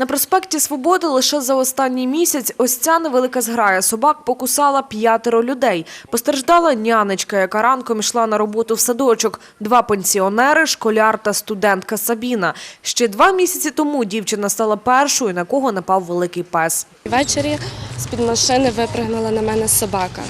На проспекті Свободи лише за останній місяць ось ця невелика зграя собак покусала п'ятеро людей. Постраждала нянечка, яка ранком йшла на роботу в садочок. Два пенсіонери, школяр та студентка Сабіна. Ще два місяці тому дівчина стала першою, на кого напав великий пес. Ввечері з-під машини випригнула на мене собака.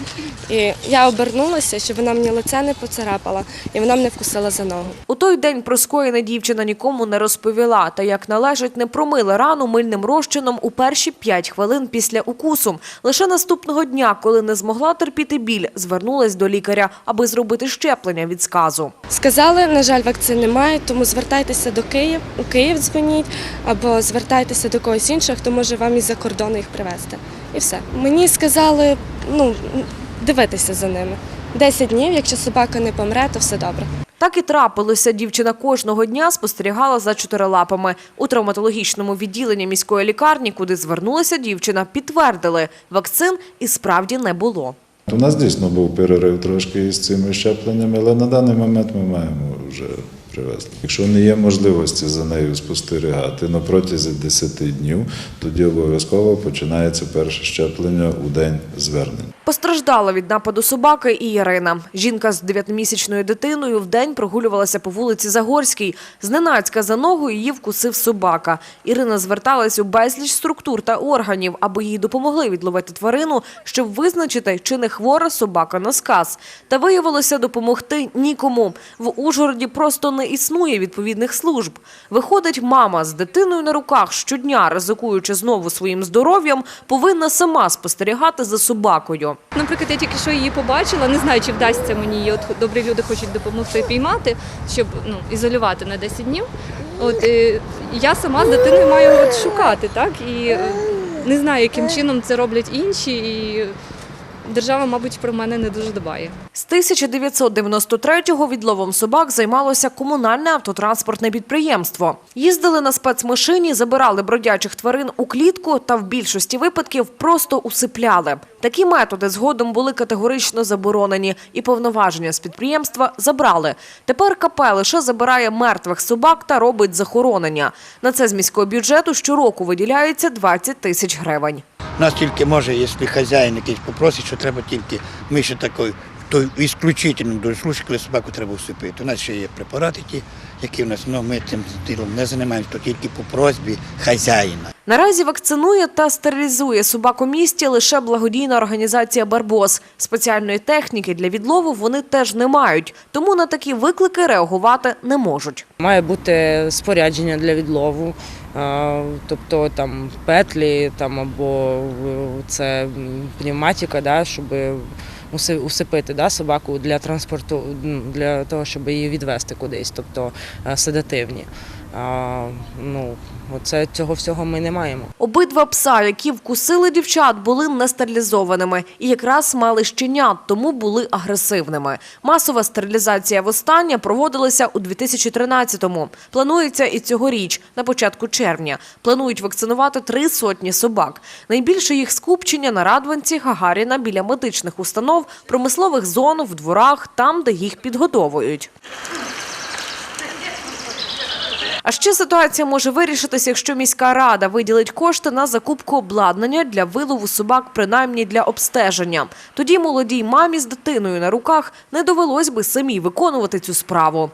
І я обернулася, щоб вона мені лице не поцарапала, і вона мене вкусила за ногу. У той день про скоєне дівчина нікому не розповіла, та як належить, не промила рану мильним розчином у перші п'ять хвилин після укусу. Лише наступного дня, коли не змогла терпіти біль, звернулась до лікаря, аби зробити щеплення від сказу. Сказали, на жаль, вакцин немає, тому звертайтеся до Київ, у Київ дзвоніть, або звертайтеся до когось іншого, хто може вам із-за кордону їх привезти. І все. Мені сказали, ну, дивитися за ними. 10 днів, якщо собака не помре, то все добре. Так і трапилося. Дівчина кожного дня спостерігала за чотирилапами. У травматологічному відділенні міської лікарні, куди звернулася дівчина, підтвердили, вакцин і справді не було. У нас дійсно був перерив трошки із цими щепленнями, але на даний момент ми маємо вже привезти. Якщо не є можливості за нею спостерігати на протязі 10 днів, тоді обов'язково починається перше щеплення у день звернення. Постраждала від нападу собаки і Ірина. Жінка з дев'ятимісячною дитиною вдень прогулювалася по вулиці Загорській. Зненацька за ногу її вкусив собака. Ірина зверталась у безліч структур та органів, аби їй допомогли відловити тварину, щоб визначити, чи не хвора собака на сказ. Та виявилося допомогти нікому. В Ужгороді просто не існує відповідних служб. Виходить, мама з дитиною на руках щодня, ризикуючи знову своїм здоров'ям, повинна сама спостерігати за собакою. Наприклад, я тільки що її побачила, не знаю, чи вдасться мені її. От добрі люди хочуть допомогти піймати, щоб ну, ізолювати на 10 днів. От е, я сама з дитиною маю от шукати, так і е, не знаю, яким чином це роблять інші. І держава, мабуть, про мене не дуже дбає. З 1993-го відловом собак займалося комунальне автотранспортне підприємство. Їздили на спецмашині, забирали бродячих тварин у клітку та в більшості випадків просто усипляли. Такі методи згодом були категорично заборонені і повноваження з підприємства забрали. Тепер КП лише забирає мертвих собак та робить захоронення. На це з міського бюджету щороку виділяється 20 тисяч гривень. Нас тільки може, якщо хазяїн якийсь попросить, що треба тільки, ми ще такий, то ісключительно до случаю, коли собаку треба усипити. У нас ще є препарати ті, які в нас, ну, ми цим ділом не займаємося, то тільки по просьбі хазяїна. Наразі вакцинує та стерилізує собак у місті лише благодійна організація «Барбос». Спеціальної техніки для відлову вони теж не мають, тому на такі виклики реагувати не можуть. Має бути спорядження для відлову, е, тобто там петлі там, або е, це пневматика, да, щоб усипити да, собаку для транспорту, для того, щоб її відвести кудись, тобто е, седативні. Ну, оце, цього всього ми не маємо. Обидва пса, які вкусили дівчат, були нестерилізованими і якраз мали щенят, тому були агресивними. Масова стерилізація востаннє проводилася у 2013-му. Планується і цьогоріч, на початку червня. Планують вакцинувати три сотні собак. Найбільше їх скупчення на Радванці, Гагаріна, біля медичних установ, промислових зон, в дворах, там, де їх підгодовують. А ще ситуація може вирішитися, якщо міська рада виділить кошти на закупку обладнання для вилову собак, принаймні для обстеження. Тоді молодій мамі з дитиною на руках не довелось би самій виконувати цю справу.